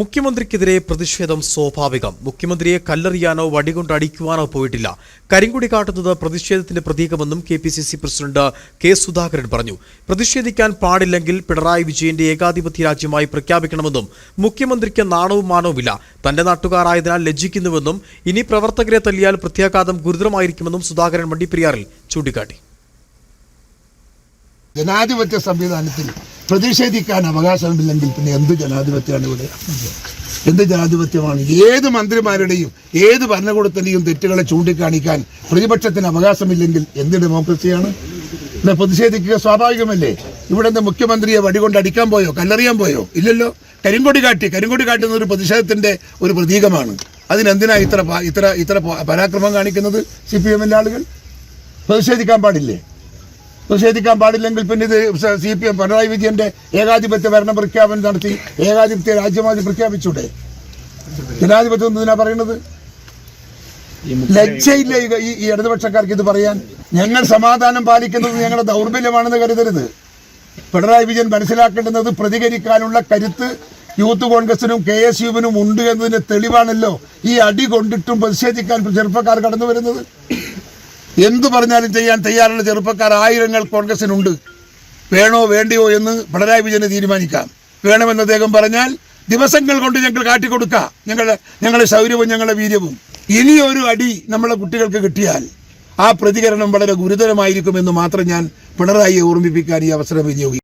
മുഖ്യമന്ത്രിക്കെതിരെ പ്രതിഷേധം സ്വാഭാവികം. മുഖ്യമന്ത്രിയെ കല്ലെറിയാനോ വടികൊണ്ട് അടിക്കുവാനോ പോയിട്ടില്ല. കരിങ്കുടി കാട്ടുന്നത് പ്രതിഷേധത്തിന്റെ പ്രതീകമെന്നും K P C C president K Sudhakaran പറഞ്ഞു. പ്രതിഷേധിക്കാൻ പാടില്ലെങ്കിൽ പിണറായി വിജയന്റെ ഏകാധിപത്യ രാജ്യമായി പ്രഖ്യാപിക്കണമെന്നും മുഖ്യമന്ത്രിക്ക് നാണവും മാനവുമില്ല. തന്റെ നാട്ടുകാരായതിനാൽ ലജ്ജിക്കുന്നുവെന്നും ഇനി പ്രവർത്തകരെ തല്ലിയാൽ പ്രത്യാഘാതം ഗുരുതരമായിരിക്കുമെന്നും സുധാകരൻ വണ്ടിപ്പെരിയാറിൽ ചൂണ്ടിക്കാട്ടി. ജനാധിപത്യ സംവിധാനത്തിൽ പ്രതിഷേധിക്കാൻ അവകാശമില്ലെങ്കിൽ പിന്നെ എന്ത് ജനാധിപത്യമാണ് ഇവിടെ? എന്ത് ജനാധിപത്യമാണ്? ഏത് മന്ത്രിമാരുടെയും ഏത് ഭരണകൂടത്തിന്റെയും തെറ്റുകളെ ചൂണ്ടിക്കാണിക്കാൻ പ്രതിപക്ഷത്തിന് അവകാശമില്ലെങ്കിൽ എന്ത് ഡെമോക്രസിയാണ്? ഇവിടെ പ്രതിഷേധിക്കുക സ്വാഭാവികമല്ലേ? ഇവിടെ എന്താ മുഖ്യമന്ത്രിയെ വടികൊണ്ട് അടിക്കാൻ പോയോ? കല്ലെറിയാൻ പോയോ? ഇല്ലല്ലോ. കരിങ്കൊടി കാട്ടി. കരിങ്കൊടി കാട്ടുന്ന ഒരു പ്രതിഷേധത്തിന്റെ ഒരു പ്രതീകമാണ്. അതിനെന്തിനാ ഇത്ര ഇത്ര ഇത്ര പരാക്രമം കാണിക്കുന്നത് സി പി എമ്മിന്റെ ആളുകൾ? പ്രതിഷേധിക്കാൻ പാടില്ലേ? പ്രതിഷേധിക്കാൻ പാടില്ലെങ്കിൽ പിന്നെ ഇത് സി പി എം പിണറായി വിജയന്റെ ഏകാധിപത്യ ഭരണ പ്രഖ്യാപനം നടത്തി ഏകാധിപത്യ രാജ്യമായി പ്രഖ്യാപിച്ചൂടെ? ജനാധിപത്യം എന്തിനാ പറയുന്നത്? ലജ്ജയില്ല ഈ- ഈ ഈ ഇടതുപക്ഷക്കാർക്ക് ഇത് പറയാൻ. ഞങ്ങൾ സമാധാനം പാലിക്കുന്നത് ഞങ്ങളുടെ ദൗർബല്യമാണെന്ന് കരുതരുത്. പിണറായി വിജയൻ മനസ്സിലാക്കേണ്ടുന്നത് പ്രതികരിക്കാനുള്ള കരുത്ത് യൂത്ത് കോൺഗ്രസിനും കെ എസ് യുവിനും ഉണ്ട് എന്നതിന്റെ തെളിവാണല്ലോ ഈ അടി കൊണ്ടിട്ടും പ്രതിഷേധിക്കാൻ ചെറുപ്പക്കാർ കടന്നു വരുന്നത്. എന്തു പറഞ്ഞാലും ചെയ്യാൻ തയ്യാറുള്ള ചെറുപ്പക്കാർ ആയിരങ്ങൾ കോൺഗ്രസിനുണ്ട്. വേണോ വേണ്ടയോ എന്ന് പിണറായി വിജയന് തീരുമാനിക്കാം. വേണമെന്ന് അദ്ദേഹം പറഞ്ഞാൽ ദിവസങ്ങൾ കൊണ്ട് ഞങ്ങൾ കാട്ടിക്കൊടുക്കാം. ഞങ്ങളുടെ ഞങ്ങളുടെ ശൗര്യവും ഞങ്ങളുടെ വീര്യവും. ഇനിയൊരു അടി നമ്മളെ കുട്ടികൾക്ക് കിട്ടിയാൽ ആ പ്രതികരണം വളരെ ഗുരുതരമായിരിക്കുമെന്ന് മാത്രം ഞാൻ പിണറായിയെ ഓർമ്മിപ്പിക്കാൻ ഈ അവസരം വിനിയോഗിക്കും